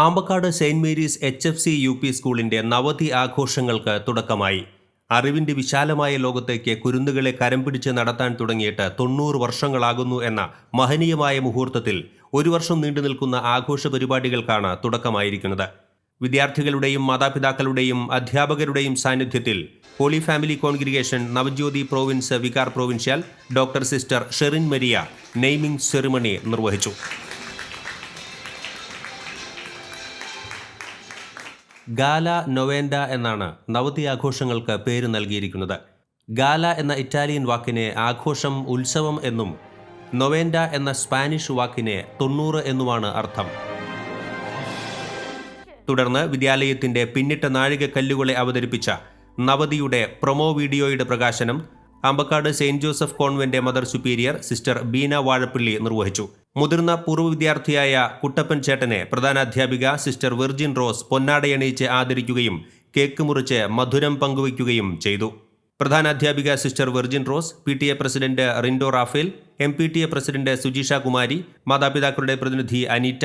Ambakkad saint Mary's H F C U P സ്കൂളിന്റെ നവതി ആഘോഷങ്ങൾക്ക് തുടക്കമായി. അറിവിന്റെ വിശാലമായ ലോകത്തേക്ക് കുരുന്നുകളെ കരം പിടിച്ച് നടത്താൻ തുടങ്ങിയിട്ട് തൊണ്ണൂറ് വർഷങ്ങളാകുന്നു എന്ന മഹനീയമായ മുഹൂർത്തത്തിൽ ഒരു വർഷം നീണ്ടു നിൽക്കുന്ന ആഘോഷ പരിപാടികൾക്കാണ് തുടക്കമായിരിക്കുന്നത്. വിദ്യാർത്ഥികളുടെയും മാതാപിതാക്കളുടെയും അധ്യാപകരുടെയും സാന്നിധ്യത്തിൽ holy family congregation Navajyothi province vicar provincial doctor sister Sherin Maria naming ceremony നിർവഹിച്ചു. ഗാല നൊവേൻഡ എന്നാണ് നവതി ആഘോഷങ്ങൾക്ക് പേര് നൽകിയിരിക്കുന്നത്. ഗാല എന്ന ഇറ്റാലിയൻ വാക്കിനെ ആഘോഷം ഉത്സവം എന്നും നൊവേൻഡ എന്ന സ്പാനിഷ് വാക്കിനെ തൊണ്ണൂറ് എന്നുമാണ് അർത്ഥം. തുടർന്ന് വിദ്യാലയത്തിന്റെ പിന്നിട്ട നാഴികക്കല്ലുകളെ അവതരിപ്പിച്ച നവതിയുടെ പ്രൊമോ വീഡിയോയുടെ പ്രകാശനം Ambakkad saint Joseph convent mother superior sister Beena Vazhappilly നിർവഹിച്ചു. മുതിർന്ന പൂർവ വിദ്യാർത്ഥിയായ കുട്ടപ്പൻ ചേട്ടനെ പ്രധാനാധ്യാപിക സിസ്റ്റർ വിർജിൻ റോസ് പൊന്നാടയണിയിച്ച് ആദരിക്കുകയും കേക്ക് മുറിച്ച് മധുരം പങ്കുവയ്ക്കുകയും ചെയ്തു. പ്രധാനാധ്യാപിക sister Virgin Rose P T A president Rindo Raphael M P T A president Sujeesha Kumari മാതാപിതാക്കളുടെ പ്രതിനിധി അനീറ്റ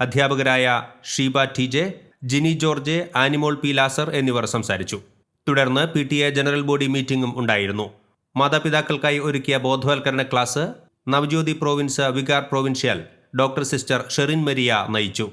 അധ്യാപകരായ Sheeba T J Jini George Animol P Lazar എന്നിവർ സംസാരിച്ചു. തുടർന്ന് P T A general body മീറ്റിംഗും ഉണ്ടായിരുന്നു. മാതാപിതാക്കൾക്കായി ഒരുക്കിയ ബോധവൽക്കരണ class Navajyothi province vicar provincial doctor sister Sherin Maria നയിച്ചു